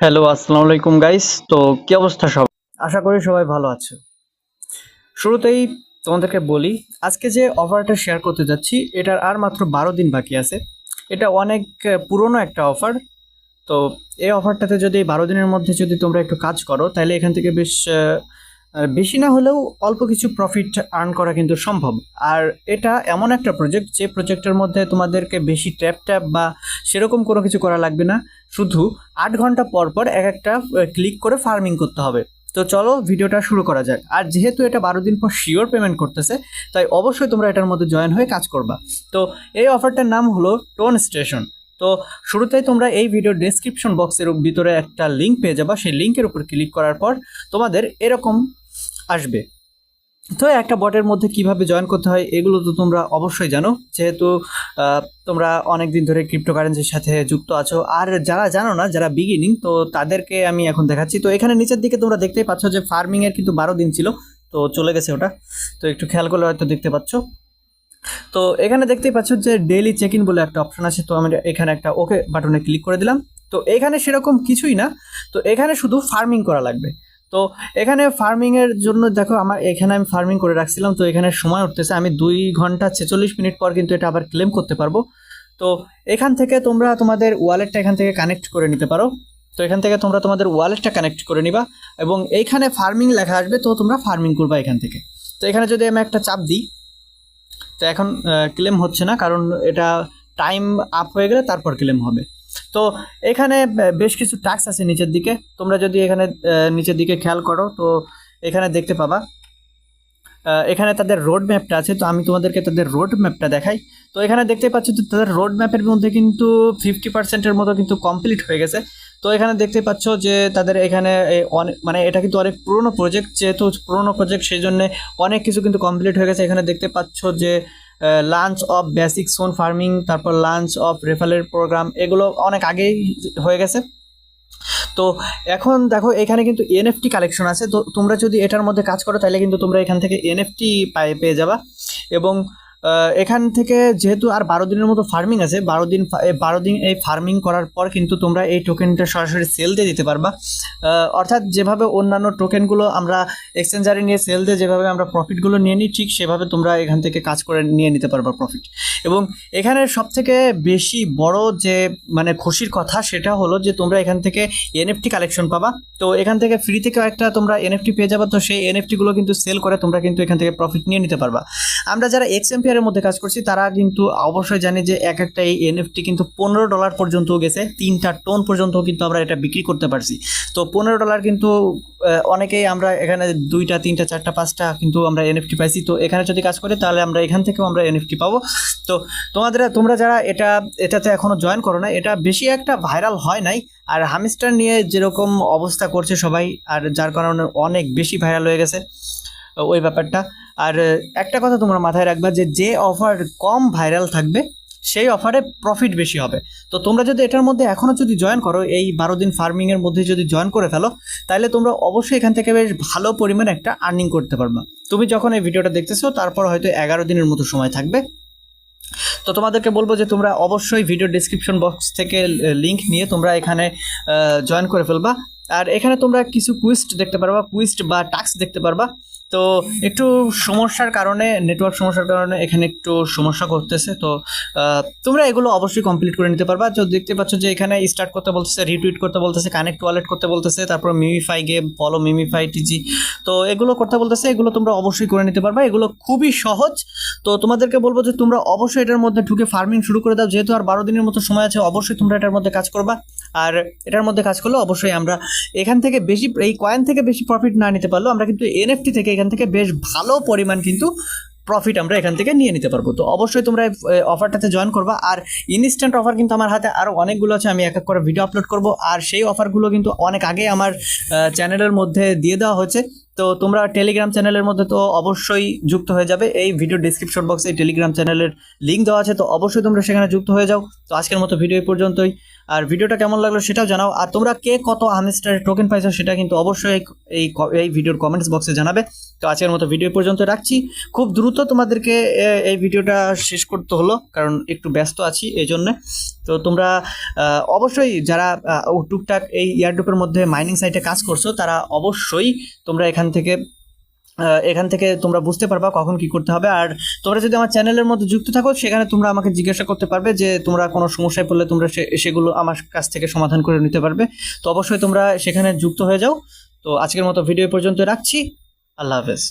Hello আসসালামু আলাইকুম guys তো কি অবস্থা সব? আশা করি সবাই ভালো আছে। শুরুতেই তোমাদেরকে বলি, আজকে যে অফারটা শেয়ার করতে যাচ্ছি, এটার আর মাত্র বারো দিন বাকি আছে। এটা অনেক পুরনো একটা অফার তো এই অফারটাতে যদি বারো দিনের মধ্যে যদি তোমরা একটু কাজ করো, তাহলে এখান থেকে বেশ বেশি না হলেও অল্প কিছু প্রফিট আর্ন করা কিন্তু সম্ভব। আর এটা এমন একটা প্রজেক্ট যে প্রজেক্টের মধ্যে তোমাদেরকে বেশি ট্যাপ ট্যাপ বা সেরকম কোনো কিছু করা লাগবে না। শুধু আট ঘণ্টা পর পর এক একটা ক্লিক করে ফার্মিং করতে হবে। তো চলো ভিডিওটা শুরু করা যাক। আর যেহেতু এটা বারো দিন পর শিওর পেমেন্ট করতেছে, তাই অবশ্যই তোমরা এটার মধ্যে জয়েন হয়ে কাজ করবা। তো এই অফারটার নাম হলো টোন স্টেশন তো শুরুতেই তোমরা এই ভিডিও ডেসক্রিপশন বক্সের ভিতরে একটা লিঙ্ক পেয়ে যাবা। সেই লিঙ্কের উপর ক্লিক করার পর তোমাদের এরকম আসবে। তো একটা বটের মধ্যে কীভাবে জয়েন করতে হয় এগুলো তো তোমরা অবশ্যই জানো। যেহেতু তোমরা অনেক দিন ধরে ক্রিপ্টোকারেন্সির সাথে যুক্ত আছো। আর যারা জানো না, যারা বিগিনিং তো তাদেরকে আমি এখন দেখাচ্ছি। তো এখানে নিচের দিকে তোমরা দেখতেই পাচ্ছ যে ফার্মিং এর কিন্তু বারো দিন ছিল। তো চলে গেছে ওটা। তো একটু খেয়াল করলে হয়তো দেখতে পাচ্ছ। তো এখানে দেখতেই পাচ্ছ যে ডেইলি চেক ইন বলে একটা অপশন আছে। তো আমি এখানে একটা ওকে বাটনে ক্লিক করে দিলাম। তো এখানে সেরকম কিছুই না। তো এখানে শুধু ফার্মিং করা লাগবে। তো এখানে ফার্মিংয়ের জন্য দেখো আমার এখানে আমি ফার্মিং করে রাখছিলাম। তো এখানে সময় উঠতেছে। আমি দুই ঘণ্টা ছেচল্লিশ মিনিট পর কিন্তু এটা আবার ক্লেম করতে পারব। তো এখান থেকে তোমরা তোমাদের ওয়ালেটটা এখান থেকে কানেক্ট করে নিতে পারো। তো এখান থেকে তোমরা তোমাদের ওয়ালেটটা কানেক্ট করে নিবা এবং এইখানে ফার্মিং লেখা আসবে। তো তোমরা ফার্মিং করবা এখান থেকে। তো এখানে যদি আমি একটা চাপ দিই তো এখন ক্লেম হচ্ছে না, কারণ এটা টাইম আপ হয়ে গেলে তারপর ক্লেম হবে। তো এখানে বেশ কিছু টাস্ক আছে নিচের দিকে। তোমরা যদি এখানে নিচের দিকে খেয়াল করো, তো এখানে দেখতে পাবা। এখানে তাদের রোড ম্যাপটা আছে, তো আমি তোমাদেরকে তাদের রোড ম্যাপটা দেখাই। তো এখানে দেখতে পাচ্ছ যে তাদের রোড ম্যাপের মধ্যে কিন্তু ফিফটি পার্সেন্টের মতো কিন্তু কমপ্লিট হয়ে গেছে। তো এখানে দেখতে পাচ্ছ যে তাদের এখানে অনেক মানে এটা কিন্তু অনেক পুরনো প্রজেক্ট যেহেতু পুরনো প্রজেক্ট সেই জন্য অনেক কিছু কিন্তু কমপ্লিট হয়ে গেছে। এখানে দেখতে পাচ্ছ যে launch of basic son farming তারপর লাঞ্চ অফ রেফারেল প্রোগ্রাম এগুলো অনেক আগেই হয়ে গেছে। তো এখন দেখো, এখানে কিন্তু এনএফটি কালেকশন আছে। তো তোমরা যদি এটার মধ্যে কাজ করো, তাহলে কিন্তু তোমরা এখান থেকে এনএফটি পেয়ে যাবা। এবং এখান থেকে যেহেতু আর বারো দিনের মতো ফার্মিং আছে, বারো দিন বারো দিন এই ফার্মিং করার পর কিন্তু তোমরা এই টোকেনটা সরাসরি সেল দিয়ে দিতে পারবা। অর্থাৎ যেভাবে অন্যান্য টোকেনগুলো আমরা এক্সচেঞ্জারে নিয়ে সেল দিয়ে যেভাবে আমরা প্রফিটগুলো নিয়ে নিই, ঠিক সেভাবে তোমরা এখান থেকে কাজ করে নিয়ে নিতে পারবা প্রফিট এবং এখানে সব থেকে বেশি বড় যে মানে খুশির কথা সেটা হলো যে, তোমরা এখান থেকে এনএফটি কালেকশন পাবা। তো এখান থেকে ফ্রি থেকে একটা তোমরা এনএফটি পেয়ে যাবা, তো সেই এনএফটিগুলো কিন্তু সেল করে তোমরা কিন্তু এখান থেকে প্রফিট নিয়ে নিতে পারবা। আমরা যারা এক্স এম্পিয়ারের মধ্যে কাজ করছি, তারা কিন্তু অবশ্যই জানে যে এক একটা এই এনএফটি কিন্তু পনেরো ডলার পর্যন্ত গেছে, তিনটা টোন পর্যন্ত কিন্তু আমরা এটা বিক্রি করতে পারছি। তো পনেরো ডলার কিন্তু অনেকেই আমরা এখানে দুইটা, তিনটা, চারটা, পাঁচটা কিন্তু আমরা এনএফটি পাইছি। তো এখানে যদি কাজ করি, তাহলে আমরা এখান থেকেও আমরা এনএফটি পাবো। তো তোমাদের, তোমরা যারা এটা, এটাতে এখনও জয়েন করো না, এটা বেশি একটা ভাইরাল হয় নাই। আর হামিস্টার নিয়ে যেরকম অবস্থা করছে সবাই, আর যার কারণে অনেক বেশি ভাইরাল হয়ে গেছে। ওই ব্যাপারটা। আর একটা কথা তোমরা মাথায় রাখবা যে যে অফার কম ভাইরাল থাকবে, সেই অফারে প্রফিট বেশি হবে। তো তোমরা যদি এটার মধ্যে এখনও যদি জয়েন করো, এই বারো দিন ফার্মিংয়ের মধ্যে যদি জয়েন করে ফেলো, তাহলে তোমরা অবশ্যই এখান থেকে বেশ ভালো পরিমাণে একটা আর্নিং করতে পারবা। তুমি যখন এই ভিডিওটা দেখতেছো, তারপর হয়তো এগারো দিনের মতো সময় থাকবে। তো তোমাদেরকে বলব যে, তোমরা অবশ্যই ভিডিও ডিসক্রিপশন বক্স থেকে লিংক নিয়ে তোমরা এখানে জয়েন করে ফেলবা। আর এখানে তোমরা কিছু কুইস্ট দেখতে পারবা কুইস্ট বা টাস্ক দেখতে পারবা। তো একটু সমস্যার কারণে নেটওয়ার্ক সমস্যার কারণে এখানে একটু সমস্যা করতেছে। তো তোমরা এগুলো অবশ্যই কমপ্লিট করে নিতে পারবা। তো দেখতে পাচ্ছ যে এখানে স্টার্ট করতে বলতেছে রিটুইট করতে বলতেছে কানেক্ট ওয়ালেট করতে বলতেছে, তারপর MemeFi game follow MemeFi TG তো এগুলো করতে বলতেছে, এগুলো তোমরা অবশ্যই করে নিতে পারবা। এগুলো খুবই সহজ। তো তোমাদেরকে বলব যে তোমরা অবশ্যই এটার মধ্যে ঢুকে ফার্মিং শুরু করে দাও। যেহেতু আর বারো দিনের মতো সময় আছে, অবশ্যই তোমরা এটার মধ্যে কাজ করবা। আর এটার মধ্যে কাজ করলে অবশ্যই আমরা এখান থেকে বেশি, এই কয়েন থেকে বেশি প্রফিট না নিতে পারলেও আমরা কিন্তু এনএফটি থেকে এখান থেকে বেশ ভালো পরিমাণ কিন্তু প্রফিট আমরা এখান থেকে নিয়ে নিতে পারব। তো অবশ্যই তোমরা অফারটাতে জয়েন করবা। আর ইনস্ট্যান্ট অফার কিন্তু আমার হাতে আরও অনেকগুলো আছে, আমি এক এক করে ভিডিও আপলোড করব। আর সেই অফারগুলো কিন্তু অনেক আগে আমার চ্যানেলের মধ্যে দিয়ে দেওয়া হয়েছে। তো তোমরা টেলিগ্রাম চ্যানেলের মধ্যে তো অবশ্যই যুক্ত হয়ে যাবে। এই ভিডিও ডিসক্রিপশন বক্সে টেলিগ্রাম চ্যানেলের লিঙ্ক দেওয়া আছে। তো অবশ্যই তোমরা সেখানে যুক্ত হয়ে যাও। তো আজকের মতো ভিডিও পর্যন্তই। আর ভিডিওটা কেমন লাগল সেটাও জানাও। আর তোমরা কে কত হামস্টারের টোকেন পাইছো সেটা কিন্তু অবশ্যই এই- এই ভিডিওর কমেন্টস বক্সে জানাবে। তো আজকের মতো ভিডিও পর্যন্ত রাখছি। খুব দ্রুত তোমাদেরকে এই ভিডিওটা শেষ করতে হলো, কারণ একটু ব্যস্ত আছি এই জন্যে তো তোমরা অবশ্যই যারা টুকটাক এই ইয়ারডুপের মধ্যে মাইনিং সাইটে কাজ করছ, তারা অবশ্যই তোমরা এখান থেকে এখান থেকে তোমরা বুঝতে পারবা কখন কি করতে হবে। আর তোমরা যদি আমার চ্যানেলের মধ্যে যুক্ত থাকো, সেখানে তোমরা আমাকে জিজ্ঞাসা করতে পারবে যে তোমরা কোনো সমস্যায় পড়লে তোমরা সেগুলো আমার কাছ থেকে সমাধান করে নিতে পারবে। তো অবশ্যই তোমরা সেখানে যুক্ত হয়ে যাও। তো আজকের মতো ভিডিও পর্যন্ত রাখছি। আল্লাহ হাফেজ।